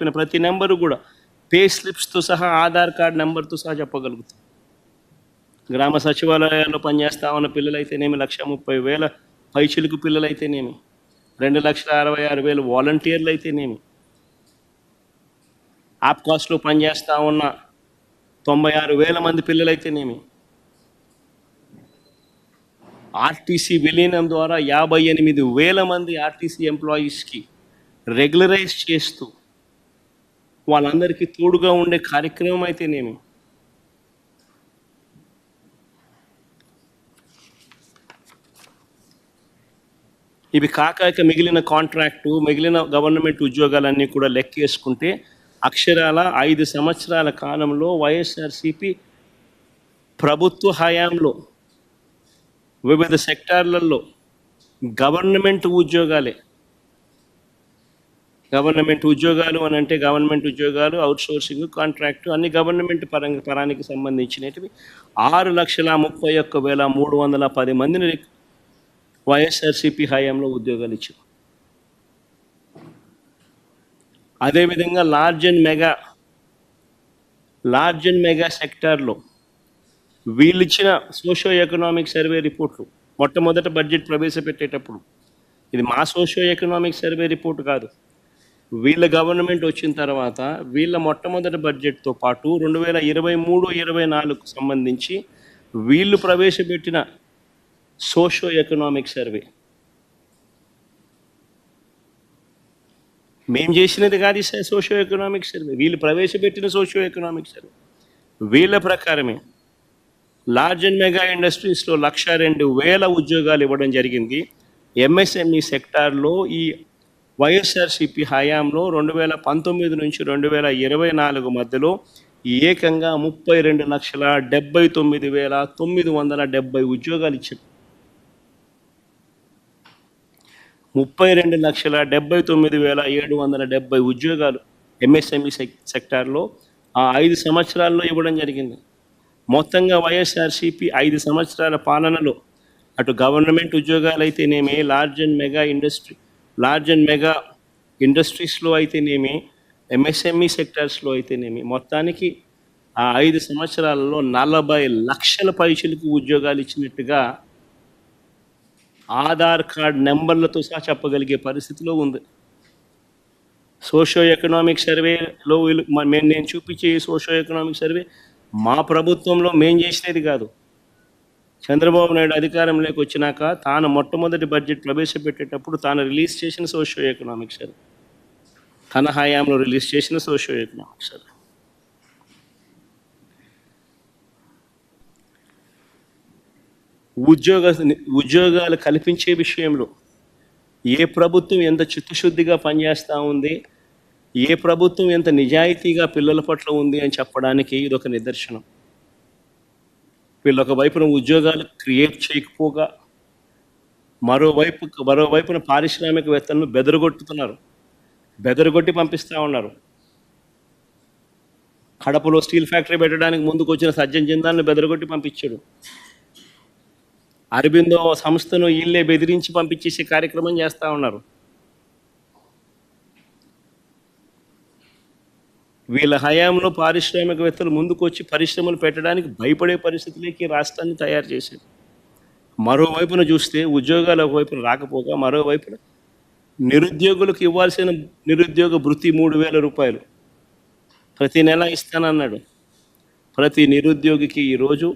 చెప్పిన ప్రతి నెంబరు కూడా పే స్లిప్స్తో సహా ఆధార్ కార్డ్ నెంబర్తో సహా చెప్పగలుగుతాం. గ్రామ సచివాలయాల్లో పనిచేస్తా ఉన్న పిల్లలైతేనేమి లక్ష ముప్పై వేల పైచిలుకు పిల్లలైతేనేమి రెండు లక్షల అరవై ఆరు వేలు వాలంటీర్లు అయితేనేమి ఆప్కాస్లో పనిచేస్తా ఉన్న తొంభై ఆరు వేల మంది పిల్లలైతేనేమి ఆర్టీసీ విలీనం ద్వారా యాభై ఎనిమిది వేల మంది ఆర్టీసీ ఎంప్లాయీస్కి రెగ్యులరైజ్ చేస్తూ వాళ్ళందరికీ తోడుగా ఉండే కార్యక్రమం అయితేనేమి? ఇవి కాకాక మిగిలిన కాంట్రాక్టు మిగిలిన గవర్నమెంట్ ఉద్యోగాలన్నీ కూడా లెక్కేసుకుంటే అక్షరాల ఐదు సంవత్సరాల కాలంలో వైఎస్ఆర్సిపి ప్రభుత్వ హయాంలో వివిధ సెక్టార్లలో గవర్నమెంట్ ఉద్యోగాలే గవర్నమెంట్ ఉద్యోగాలు అని అంటే గవర్నమెంట్ ఉద్యోగాలు అవుట్సోర్సింగ్ కాంట్రాక్ట్ అన్ని గవర్నమెంట్ పరంగా పరానికి సంబంధించినవి ఆరు లక్షల ముప్పై ఒక్క వేల మూడు వందల పది మందిని వైఎస్ఆర్సిపి హయాంలో ఉద్యోగాలు ఇచ్చారు. అదేవిధంగా large and mega large and mega సెక్టార్లో వీళ్ళు ఇచ్చిన సోషో ఎకనామిక్ సర్వే రిపోర్ట్లు మొట్టమొదట బడ్జెట్ ప్రవేశపెట్టేటప్పుడు. ఇది మా సోషో ఎకనామిక్ సర్వే రిపోర్ట్ కాదు. వీళ్ళ గవర్నమెంట్ వచ్చిన తర్వాత వీళ్ళ మొట్టమొదటి బడ్జెట్తో పాటు రెండు వేల ఇరవై మూడు ఇరవై నాలుగుకు సంబంధించి వీళ్ళు ప్రవేశపెట్టిన సోషో ఎకనామిక్ సర్వే. మేము చేసినది కాదు సోషో ఎకనామిక్ సర్వే. వీళ్ళు ప్రవేశపెట్టిన సోషో ఎకనామిక్ సర్వే. వీళ్ళ ప్రకారమే లార్జ్ అండ్ మెగా ఇండస్ట్రీస్లో లక్ష రెండు వేల ఉద్యోగాలు ఇవ్వడం జరిగింది. ఎంఎస్ఎంఈ సెక్టార్లో ఈ వైఎస్ఆర్సిపి హయాంలో రెండు వేల పంతొమ్మిది నుంచి రెండు వేల ఇరవై నాలుగు మధ్యలో ఏకంగా ముప్పై రెండు లక్షల డెబ్బై తొమ్మిది వేల తొమ్మిది వందల డెబ్బై ఉద్యోగాలు ఇచ్చారు. ముప్పై రెండు లక్షల డెబ్బై తొమ్మిది వేల ఏడు వందల డెబ్బై ఉద్యోగాలు ఎంఎస్ఎంఈ సెక్టార్లో ఆ ఐదు సంవత్సరాల్లో ఇవ్వడం జరిగింది. మొత్తంగా వైఎస్ఆర్సిపి ఐదు సంవత్సరాల పాలనలో అటు గవర్నమెంట్ ఉద్యోగాలు అయితేనేమి large and mega industry large and mega ఇండస్ట్రీస్లో అయితేనేమి ఎంఎస్ఎంఈ సెక్టార్స్లో అయితేనేమి మొత్తానికి ఆ ఐదు సంవత్సరాలలో నలభై లక్షల పైసలకు ఉద్యోగాలు ఇచ్చినట్టుగా ఆధార్ కార్డ్ నెంబర్లతో సహా చెప్పగలిగే పరిస్థితిలో ఉంది. సోషో ఎకనామిక్ సర్వేలో మ- మేము నేను చూపించే సోషో ఎకనామిక్ సర్వే మా ప్రభుత్వంలో మేం చేసినది కాదు. చంద్రబాబు నాయుడు అధికారంలోకి వచ్చినాక తాను మొట్టమొదటి బడ్జెట్ ప్రవేశపెట్టేటప్పుడు తాను రిలీజ్ చేసిన సోషో ఎకనామిక్ సార్ తన హయాంలో రిలీజ్ చేసిన సోషో ఎకనామిక్ సార్ ఉద్యోగ ఉద్యోగాలు కల్పించే విషయంలో ఏ ప్రభుత్వం ఎంత చిత్తశుద్ధిగా పనిచేస్తూ ఉంది ఏ ప్రభుత్వం ఎంత నిజాయితీగా పిల్లల పట్ల ఉంది అని చెప్పడానికి ఇది ఒక నిదర్శనం. వీళ్ళు ఒక వైపున ఉద్యోగాలు క్రియేట్ చేయకపోగా మరోవైపు మరోవైపున పారిశ్రామికవేత్తలను బెదరగొట్టుతున్నారు. బెదరగొట్టి పంపిస్తూ ఉన్నారు. కడపలో స్టీల్ ఫ్యాక్టరీ పెట్టడానికి ముందుకు వచ్చిన సజ్జన్ జిందాల్ని బెదరగొట్టి పంపించాడు. అరబిందో సంస్థను వీళ్ళే బెదిరించి పంపించేసే కార్యక్రమం చేస్తూ ఉన్నారు. వీళ్ళ హయాంలో పారిశ్రామికవేత్తలు ముందుకు వచ్చి పరిశ్రమలు పెట్టడానికి భయపడే పరిస్థితులకి రాష్ట్రాన్ని తయారు చేశారు. మరోవైపున చూస్తే ఉద్యోగాలు ఒకవైపున రాకపోగా మరోవైపున నిరుద్యోగులకు ఇవ్వాల్సిన నిరుద్యోగ భృతి మూడు వేల రూపాయలు. ప్రతి నెల ఇస్తానన్నాడు. ప్రతి నిరుద్యోగికి ఈరోజు